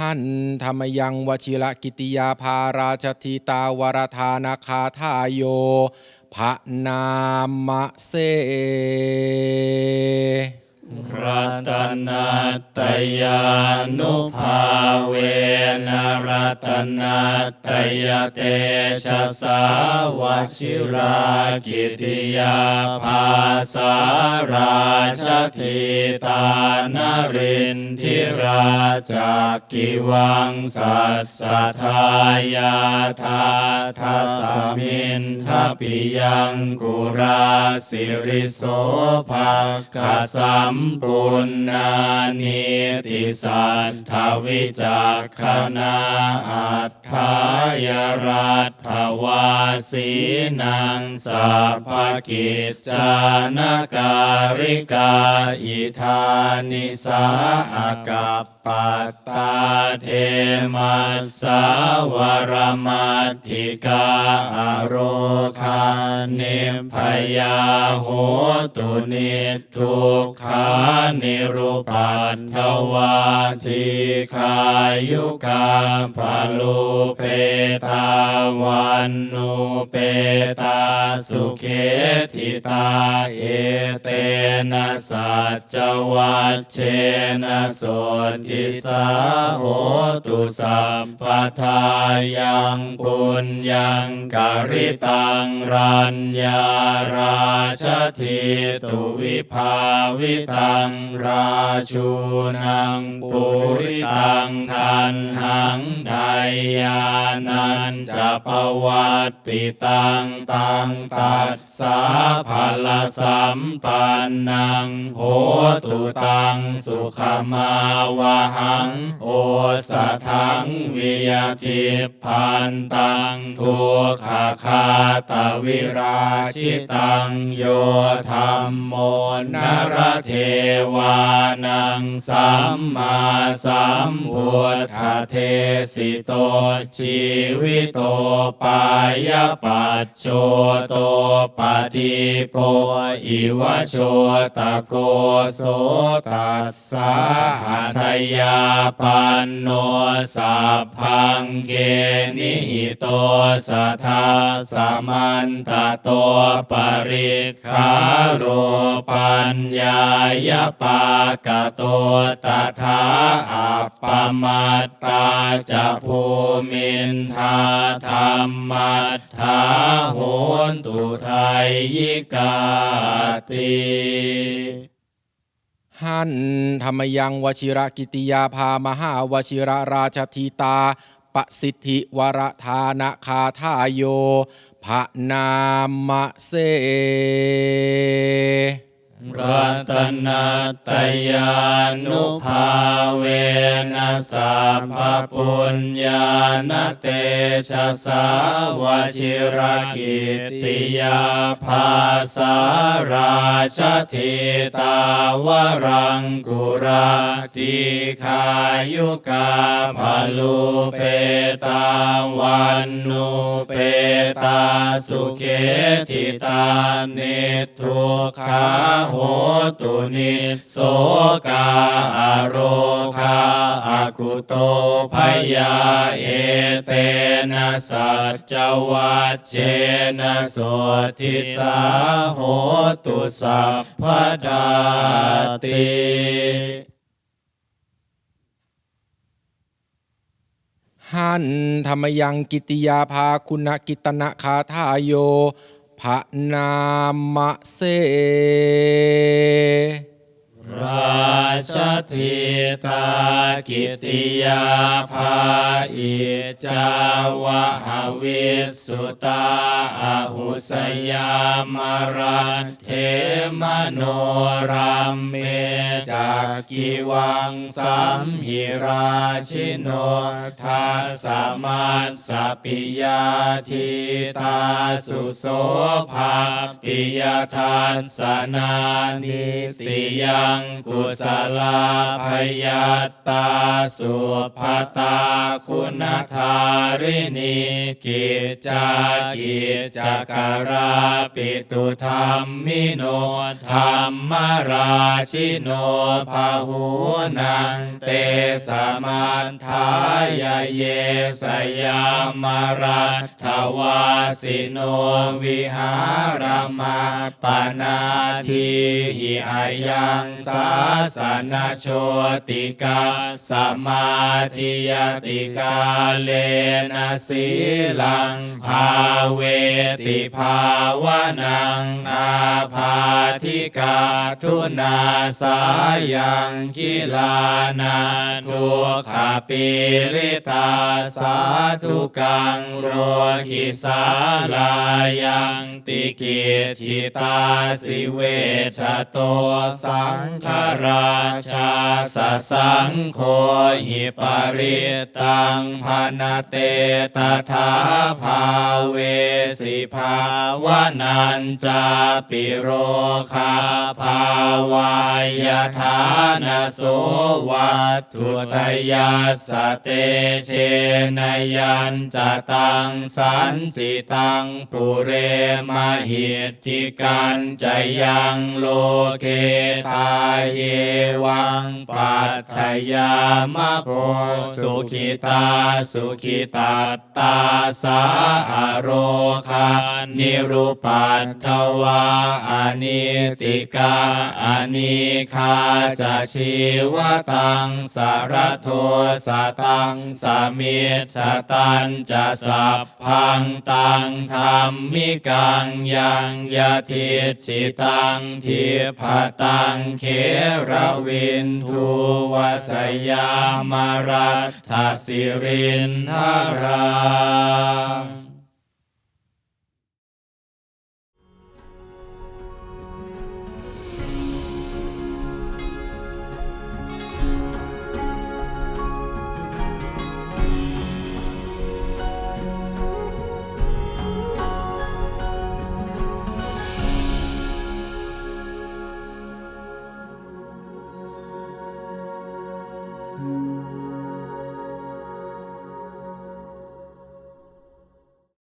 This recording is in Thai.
ท่านธรรมยังวชิระกิติยาภาราชธิตาวรธานาคาทายโยพระนามะเส รัตนัตยานุภาเวนรัตนัตยเตชะสาวชิรากิติยาภาสาราชธิตานรินทิราจากกิวังสัสสทายาทาทัสสมินทปิยังกุราสิริโสภาคสัมมปุณนานิติสัทธวิจักขณาอัฏฐายรัตถวาสีนังสัพพกิจจานการิกาอิธานิสาอากัปปัตตาเทมัสสาวรมัติกาอโรคานิพยาโหตุนิทุกขานิรุปัตถวาทิคายุกาภาลุเปตาวันนุเปตาสุเขทิตาเอเตนะสัจจวัชเชนะโสทิสาโหตุสัพพทายังปุญญังกริตังรัญญาราชทิตุวิภาวิตังราชูนังปุริตังทันหังไทยานันจะปวัตติตังตังตัสสาภลสัมปันนังโหตุตังสุขมาวะหัง โอสทังวิยทิพันตังทุกขคาตวิราชิตังโยธรรมโมนรเทวานังสัมมาสัมพุทธเทสิโตชีวิโตปายปัจโชโตปฏิโปอิวโชตโกโสตัสสาหทัยยาปันโนสัพพังเกนิหิโตสัทธาสมันตโตปริคาโรปัญญายปากโตตถาอัปปมัตตาจะภูมินทาธรรมัตถาโหนตุไทยยิกาติหันธรรมยังวชิระกิติยาภามหาวชิระราชธิตาปสิทธิวรธานาคาทายโยพระนามะเส รัตนัตยานุภาเวนัสัพพปุญญาณเตชะสาวชิรกิติยาภาสาราชธิตาวรังกุราติขายุกาภลุเปตาวันนุเป ตาสุเขทิตานิทุกขาโหตุนิโสกาอโรคาอากุโตภยาเอเตนะสัจจวัชเชนะโสทิสาโหตุสัพพดาติ หันธรรมยังกิติยาภาคุณกิตนะคาทายโยพระนามะเส ราชธิตากิติยาภาอิจาวะหวิสุตาอาหุสยามรันเทมโนรัมเมจากกิวังสัมหิราชิโนทัสสะมัสปิยาทิตาสุโสภาปิยทัสสนานิติยังงกุศลาพยัตตาสุภตาคุณธารินีกิจจากิจจการาปิตุธรรมมิโนธรรมราชิโนภาหูนังเตสมัทายเยสยามรัตถวาสิโนวิหารมาปนาทีหิอายังสาสนโชติกาสมาธิยติกาเลนะสีลังภาเวติภาวนังอาภาธิกาทุนาสายังกิลานาทุกขปิริตาสาธุกังโรหิสาลายังติกิจิตาสิเวชโตสังทราชาสสังโฆหิปาริตังพนเตตถาภาเวสิภาวนันจาปิโรคาภา วายทานโสวัตถุทยัสเตเชนยันจตังสันจิตังปุเรมหิตทิกันจยังโลเกตาเยวังปัตถยามะโพสุขิตาสุขิตาตาสาอโรคานิรุปัตถวาอนิติกาอนิคาจะชีวตังสารโทสตังสามิชตันจะสัพพังตังธรรมมิกังยังยะทิจิตังทิพตังเขระวินทูวสยามารัตสิรินทรา